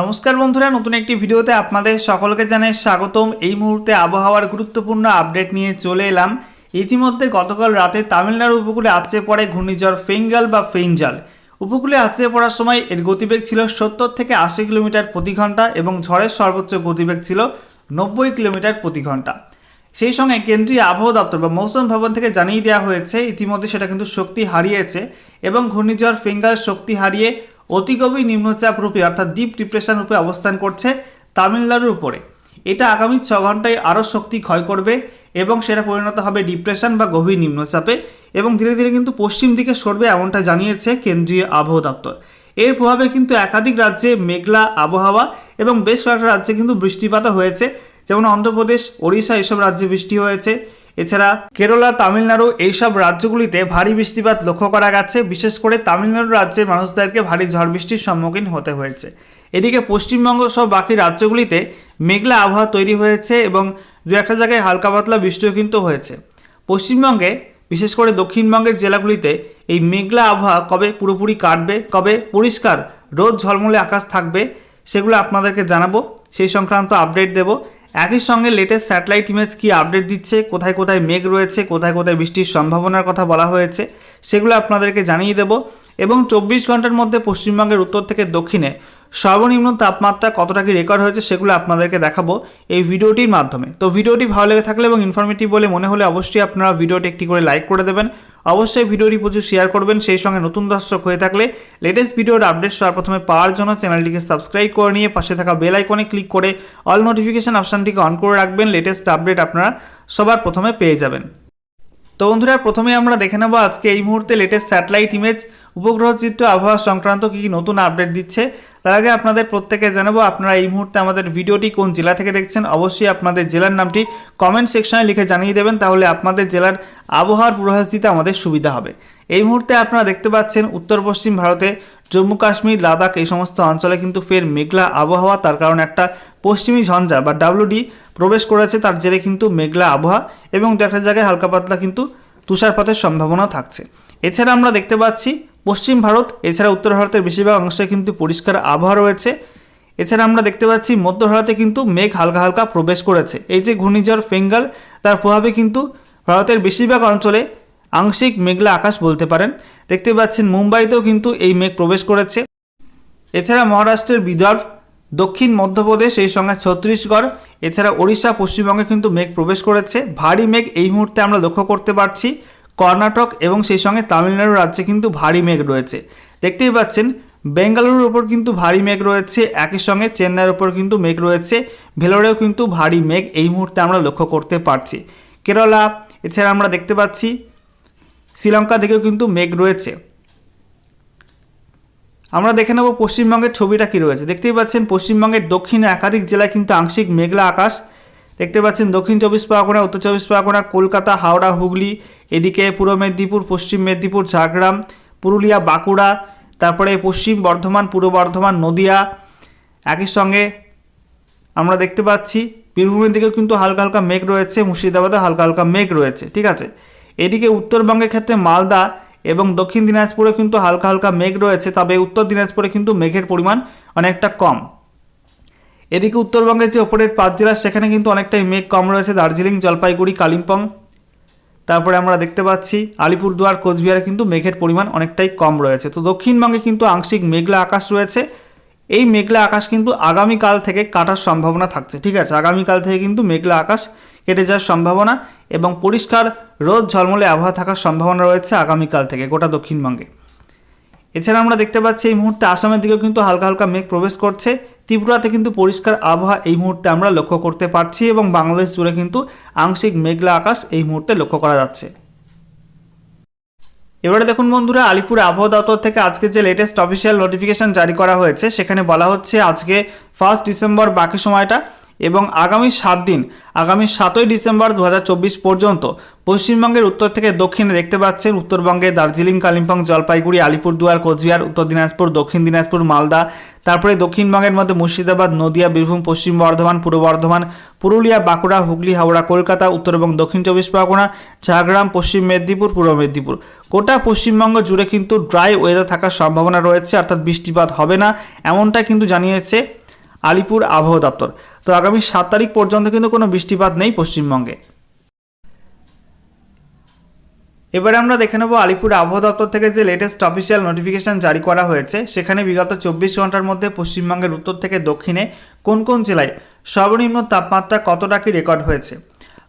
নমস্কার বন্ধুরা, নতুন একটি ভিডিওতে আপনাদের সকলকে জানাই স্বাগতম। এই মুহূর্তে আবহাওয়ার গুরুত্বপূর্ণ আপডেট নিয়ে চলে এলাম। ইতিমধ্যে গতকাল রাতে তামিলনাড়ু উপকূলে আছড়ে পড়ে ঘূর্ণিঝড় ফেঙ্গাল বা ফেইনজাল উপকূলে আছড়ে পড়ার সময় এর গতিবেগ ছিল সত্তর থেকে আশি কিলোমিটার প্রতি ঘণ্টা এবং ঝড়ের সর্বোচ্চ গতিবেগ ছিল নব্বই কিলোমিটার প্রতি ঘণ্টা। সেই সঙ্গে কেন্দ্রীয় আবহাওয়া দপ্তর বা মৌসুম ভবন থেকে জানিয়ে দেওয়া হয়েছে, ইতিমধ্যে সেটা কিন্তু শক্তি হারিয়েছে এবং ঘূর্ণিঝড় ফেঙ্গাল শক্তি হারিয়ে অতি গভীর নিম্নচাপ রূপে, অর্থাৎ ডিপ ডিপ্রেশন রূপে অবস্থান করছে তামিলনাড়ুর উপরে। এটা আগামী ছ ঘন্টায় আরও শক্তি ক্ষয় করবে এবং সেটা পরিণত হবে ডিপ্রেশন বা গভীর নিম্নচাপে এবং ধীরে ধীরে কিন্তু পশ্চিম দিকে সরবে এমনটা জানিয়েছে কেন্দ্রীয় আবহাওয়া দপ্তর। এর প্রভাবে কিন্তু একাধিক রাজ্যে মেঘলা আবহাওয়া এবং বেশ কয়েকটা রাজ্যে কিন্তু বৃষ্টিপাতও হয়েছে। যেমন অন্ধ্রপ্রদেশ, ওড়িশা এসব রাজ্যে বৃষ্টি হয়েছে। এছাড়া কেরলা, তামিলনাড়ু এইসব রাজ্যগুলিতে ভারী বৃষ্টিপাত লক্ষ্য করা গেছে। বিশেষ করে তামিলনাড়ু রাজ্যের মানুষদেরকে ভারী ঝড় বৃষ্টির সম্মুখীন হতে হয়েছে। এদিকে পশ্চিমবঙ্গ সহ বাকি রাজ্যগুলিতে মেঘলা আবহাওয়া তৈরি হয়েছে এবং দু একটা জায়গায় হালকা পাতলা বৃষ্টিও কিন্তু হয়েছে। পশ্চিমবঙ্গে, বিশেষ করে দক্ষিণবঙ্গের জেলাগুলিতে এই মেঘলা আবহাওয়া কবে পুরোপুরি কাটবে, কবে পরিষ্কার রোদ ঝলমলে আকাশ থাকবে, সেগুলো আপনাদেরকে জানাব। সেই সংক্রান্ত আপডেট দেব। একই সঙ্গে লেটেস্ট স্যাটেলাইট ইমেজ কি আপডেট দিচ্ছে? কোথায় কোথায় মেঘ রয়েছে? কোথায় কোথায় বৃষ্টির সম্ভাবনার কথা বলা হয়েছে? সেগুলো আপনাদেরকে জানিয়ে দেব। এবং চব্বিশ ঘণ্টার মধ্যে পশ্চিমবঙ্গের উত্তর থেকে দক্ষিণে সর্বনিম্ন তাপমাত্রা কতটা কি রেকর্ড হয়েছে সেগুলো আপনাদেরকে দেখাবো এই ভিডিওটির মাধ্যমে। তো ভিডিওটি ভালো লেগে থাকলে এবং ইনফরমেটিভ বলে মনে হলে অবশ্যই আপনারা ভিডিওটি একটি করে লাইক করে দেবেন। অবশ্যই ভিডিওটি প্রচুর শেয়ার করবেন। সেই সঙ্গে নতুন দর্শক হয়ে থাকলে লেটেস্ট ভিডিওর আপডেট সবার প্রথমে পাওয়ার জন্য চ্যানেলটিকে সাবস্ক্রাইব করে নিয়ে পাশে থাকা বেল আইকনে ক্লিক করে অল নোটিফিকেশান অপশানটিকে অন করে রাখবেন। লেটেস্ট আপডেট আপনারা সবার প্রথমে পেয়ে যাবেন। তো বন্ধুরা, প্রথমে আমরা দেখে নেব আজকে এই মুহূর্তে লেটেস্ট স্যাটেলাইট ইমেজ উপগ্রহ চিত্র, আবহাওয়া সংক্রান্ত কী কী নতুন আপডেট দিচ্ছে। তার আগে আপনাদের প্রত্যেকে জানাব, আপনারা এই মুহূর্তে আমাদের ভিডিওটি কোন জেলা থেকে দেখছেন, অবশ্যই আপনাদের জেলার নামটি কমেন্ট সেকশনে লিখে জানিয়ে দেবেন, তাহলে আপনাদের জেলার আবহাওয়ার পূর্বাভাস দিতে আমাদের সুবিধা হবে। এই মুহূর্তে আপনারা দেখতে পাচ্ছেন, উত্তর পশ্চিম ভারতে জম্মু কাশ্মীর, লাদাখ এই সমস্ত অঞ্চলে কিন্তু ফের মেঘলা আবহাওয়া, তার কারণ একটা পশ্চিমী ঝঞ্ঝা বা ডাব্লুডি প্রবেশ করেছে, তার জেরে কিন্তু মেঘলা আবহাওয়া এবং দেখা জায়গায় হালকা পাতলা কিন্তু তুষারপাতের সম্ভাবনা থাকছে। এছাড়া আমরা দেখতে পাচ্ছি পশ্চিম ভারত, এছাড়া উত্তর ভারতের বেশিরভাগ অংশে কিন্তু পরিষ্কার আবহাওয়া রয়েছে। এছাড়া আমরা দেখতে পাচ্ছি মধ্য ভারতে কিন্তু মেঘ হালকা হালকা প্রবেশ করেছে। এই যে ঘূর্ণিঝড় ফেঙ্গাল, তার প্রভাবে কিন্তু ভারতের বেশিরভাগ অঞ্চলে আংশিক মেঘলা আকাশ বলতে পারেন। দেখতে পাচ্ছেন মুম্বাইতেও কিন্তু এই মেঘ প্রবেশ করেছে। এছাড়া মহারাষ্ট্রের বিদর্ভ, দক্ষিণ মধ্যপ্রদেশ, এই সঙ্গে ছত্তিশগড়, এছাড়া ওড়িশা, পশ্চিমবঙ্গে কিন্তু মেঘ প্রবেশ করেছে। ভারী মেঘ এই মুহূর্তে আমরা লক্ষ্য করতে পারছি। কর্ণাটক এবং সেই সঙ্গে তামিলনাড়ু রাজ্যে কিন্তু ভারী মেঘ রয়েছে। দেখতেই পাচ্ছেন, বেঙ্গালুরুর ওপর কিন্তু ভারী মেঘ রয়েছে, একই সঙ্গে চেন্নাইয়ের ওপর কিন্তু মেঘ রয়েছে, ভেলোরেও কিন্তু ভারী মেঘ এই মুহূর্তে আমরা লক্ষ্য করতে পারছি। কেরালা, এছাড়া আমরা দেখতে পাচ্ছি, শ্রীলঙ্কা দিকেও কিন্তু মেঘ রয়েছে। আমরা দেখে নেব পশ্চিমবঙ্গের ছবিটা কী রয়েছে। দেখতেই পাচ্ছেন, পশ্চিমবঙ্গের দক্ষিণে একাধিক জেলায় কিন্তু আংশিক মেঘলা আকাশ। দেখতে পাচ্ছেন, দক্ষিণ চব্বিশ পরগনা, উত্তর চব্বিশ পরগনা, কলকাতা, হাওড়া, হুগলি এদিকে পূর্ব মেদিনীপুর, পশ্চিম মেদিনীপুর, ঝাড়গ্রাম, পুরুলিয়া, বাঁকুড়া, তারপরে পশ্চিম বর্ধমান, পূর্ব বর্ধমান, নদিয়া, একই সঙ্গে আমরা দেখতে পাচ্ছি বীরভূমের দিকেও কিন্তু হালকা হালকা মেঘ রয়েছে মুর্শিদাবাদে হালকা হালকা মেঘ রয়েছে, ঠিক আছে? এদিকে উত্তরবঙ্গের ক্ষেত্রে মালদা এবং দক্ষিণ দিনাজপুরে কিন্তু হালকা হালকা মেঘ রয়েছে, তবে উত্তর দিনাজপুরে কিন্তু মেঘের পরিমাণ অনেকটা কম। এদিকে উত্তরবঙ্গের যে ওপরের পাঁচ জেলা, সেখানে কিন্তু অনেকটাই মেঘ কম রয়েছে, দার্জিলিং, জলপাইগুড়ি, কালিম্পং তারপরে আমরা দেখতে পাচ্ছি আলিপুরদুয়ার, কোচবিহারে কিন্তু মেঘের পরিমাণ অনেকটাই কম রয়েছে। তো দক্ষিণবঙ্গে কিন্তু আংশিক মেঘলা আকাশ রয়েছে। এই মেঘলা আকাশ কিন্তু আগামীকাল থেকে কাটার সম্ভাবনা থাকছে, ঠিক আছে? আগামীকাল থেকে কিন্তু মেঘলা আকাশ কেটে যাওয়ার সম্ভাবনা এবং পরিষ্কার রোদ ঝলমলে আবহাওয়া থাকার সম্ভাবনা রয়েছে আগামীকাল থেকে গোটা দক্ষিণবঙ্গে। এছাড়া আমরা দেখতে পাচ্ছি এই মুহূর্তে আসামের দিকেও কিন্তু হালকা হালকা মেঘ প্রবেশ করছে। ত্রিপুরাতে কিন্তু পরিষ্কার আবহাওয়া এই মুহূর্তে আমরা লক্ষ্য করতে পারছি এবং বাংলাদেশ জুড়ে কিন্তু আংশিক মেঘলা আকাশ এই মুহূর্তে লক্ষ্য করা যাচ্ছে। এবারে দেখুন বন্ধুরা, আলিপুর আবহাওয়া দপ্তর থেকে আজকে যে লেটেস্ট অফিসিয়াল নোটিফিকেশন জারি করা হয়েছে, সেখানে বলা হচ্ছে আজকে ফার্স্ট ডিসেম্বর বাকি সময়টা এবং আগামী সাত দিন, আগামী সাতই ডিসেম্বর দু হাজার চব্বিশ পর্যন্ত পশ্চিমবঙ্গের উত্তর থেকে দক্ষিণে দেখতে পাচ্ছেন উত্তরবঙ্গে দার্জিলিং, কালিম্পং, জলপাইগুড়ি, আলিপুরদুয়ার, কোচবিহার, উত্তর দিনাজপুর, দক্ষিণ দিনাজপুর, মালদা তারপরে দক্ষিণবঙ্গের মধ্যে মুর্শিদাবাদ, নদিয়া, বীরভূম, পশ্চিম বর্ধমান, পূর্ব বর্ধমান, পুরুলিয়া, বাঁকুড়া, হুগলি, হাওড়া, কলকাতা, উত্তর এবং দক্ষিণ চব্বিশ পরগনা, ঝাড়গ্রাম, পশ্চিম মেদিনীপুর, পূর্ব মেদিনীপুর। গোটা পশ্চিমবঙ্গ জুড়ে কিন্তু ড্রাই ওয়েদার থাকার সম্ভাবনা রয়েছে, অর্থাৎ বৃষ্টিপাত হবে না এমনটা কিন্তু জানিয়েছে আলিপুর আবহাওয়া দপ্তর। তো আগামী সাত তারিখ পর্যন্ত কিন্তু কোনো বৃষ্টিপাত নেই পশ্চিমবঙ্গে। এবারে আমরা দেখে নেব আলিপুর আবহাওয়া দপ্তর থেকে যে লেটেস্ট অফিসিয়াল নোটিফিকেশন জারি করা হয়েছে, সেখানে বিগত চব্বিশ ঘণ্টার মধ্যে পশ্চিমবঙ্গের উত্তর থেকে দক্ষিণে কোন কোন জেলায় সর্বনিম্ন তাপমাত্রা কতটা কি রেকর্ড হয়েছে?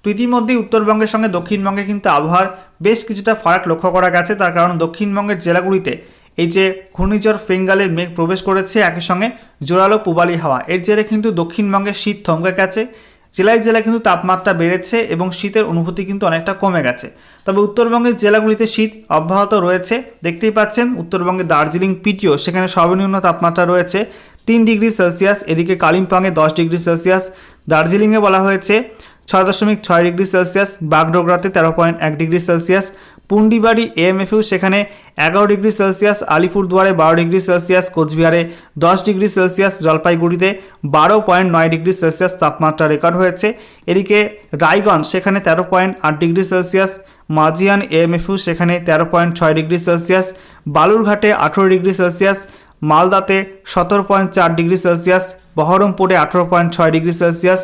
তো ইতিমধ্যেই উত্তরবঙ্গের সঙ্গে দক্ষিণবঙ্গে কিন্তু আবহাওয়ার বেশ কিছুটা ফারাক লক্ষ্য করা গেছে, তার কারণ দক্ষিণবঙ্গের জেলাগুলিতে এই যে ঘূর্ণিঝড় ফেঙ্গালের মেঘ প্রবেশ করেছে, একই সঙ্গে জোরালো পুবালি হাওয়া। এর জেরে কিন্তু দক্ষিণবঙ্গে শীত থমকে গেছে। জেলায় জেলায় কিন্তু তাপমাত্রা বেড়েছে এবং শীতের অনুভূতি কিন্তু অনেকটা কমে গেছে। তবে উত্তরবঙ্গের জেলাগুলিতে শীত অব্যাহত রয়েছে। দেখতেই পাচ্ছেন উত্তরবঙ্গে দার্জিলিং পিটিও, সেখানে সর্বনিম্ন তাপমাত্রা রয়েছে তিন ডিগ্রি সেলসিয়াস, এদিকে কালিম্পংয়ে দশ ডিগ্রি সেলসিয়াস, দার্জিলিংয়ে বলা হয়েছে ছয় দশমিক ছয় ডিগ্রি সেলসিয়াস, বাগডোগরাতে তেরো পয়েন্ট এক ডিগ্রি সেলসিয়াস, পুন্ডিবাড়ি এএমএফইউ সেখানে এগারো ডিগ্রি সেলসিয়াস, আলিপুরদুয়ারে বারো ডিগ্রি সেলসিয়াস, কোচবিহারে দশ ডিগ্রি সেলসিয়াস, জলপাইগুড়িতে বারো পয়েন্ট নয় ডিগ্রি সেলসিয়াস তাপমাত্রা রেকর্ড হয়েছে। এদিকে রায়গঞ্জ সেখানে তেরো পয়েন্ট আট ডিগ্রি সেলসিয়াস মাজিয়ান এএমএফইউ সেখানে তেরো পয়েন্ট ছয় ডিগ্রি সেলসিয়াস, বালুরঘাটে আঠেরো ডিগ্রি সেলসিয়াস, মালদাতে সতেরো পয়েন্ট চার ডিগ্রি সেলসিয়াস, বহরমপুরে আঠেরো পয়েন্ট ছয় ডিগ্রি সেলসিয়াস,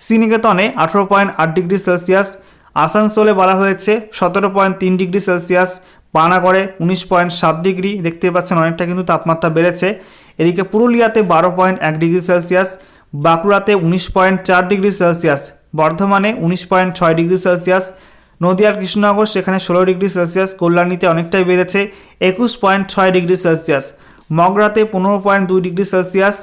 শ্রীনিকেতনে আঠেরো পয়েন্ট আট ডিগ্রি সেলসিয়াস, আসানসোলে বলা হয়েছে সতেরো পয়েন্ট তিন ডিগ্রি সেলসিয়াস, পানাগড়ে উনিশ পয়েন্ট সাত ডিগ্রি, দেখতে পাচ্ছেন অনেকটা কিন্তু তাপমাত্রা বেড়েছে। এদিকে পুরুলিয়াতে বারো পয়েন্ট এক ডিগ্রি সেলসিয়াস, বাঁকুড়াতে উনিশ পয়েন্ট চার ডিগ্রি সেলসিয়াস, বর্ধমানে উনিশ পয়েন্ট ছয় ডিগ্রি সেলসিয়াস নদিয়ার কৃষ্ণনগর সেখানে ষোলো ডিগ্রি সেলসিয়াস, কল্যাণীতে অনেকটাই বেড়েছে, একুশ পয়েন্ট ছয় ডিগ্রি সেলসিয়াস। মগরাতে পনেরো পয়েন্ট দুই ডিগ্রি সেলসিয়াস,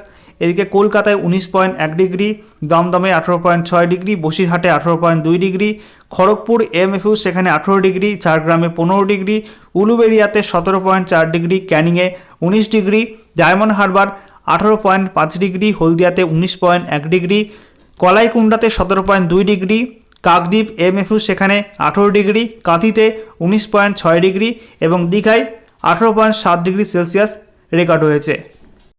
এদিকে কলকাতায় উনিশ পয়েন্ট এক ডিগ্রি, দমদমে আঠেরো পয়েন্ট ছয় ডিগ্রি, বসিরহাটে আঠেরো পয়েন্ট দুই ডিগ্রি, খড়গপুর এমএফইউ সেখানে আঠেরো ডিগ্রি, ঝাড়গ্রামে পনেরো ডিগ্রি, উলুবেড়িয়াতে সতেরো পয়েন্ট চার ডিগ্রি, ক্যানিংয়ে উনিশ ডিগ্রি, ডায়মন্ড হারবার আঠেরো পয়েন্ট পাঁচ ডিগ্রি, হলদিয়াতে উনিশ পয়েন্ট এক ডিগ্রি কলাইকুণ্ডাতে সতেরো পয়েন্ট দুই ডিগ্রি কাকদ্বীপ এমএফইউ সেখানে আঠেরো ডিগ্রি, কাঁথিতে উনিশ পয়েন্ট ছয় ডিগ্রি এবং দীঘায় আঠেরো পয়েন্ট সাত ডিগ্রি সেলসিয়াস রেকর্ড হয়েছে।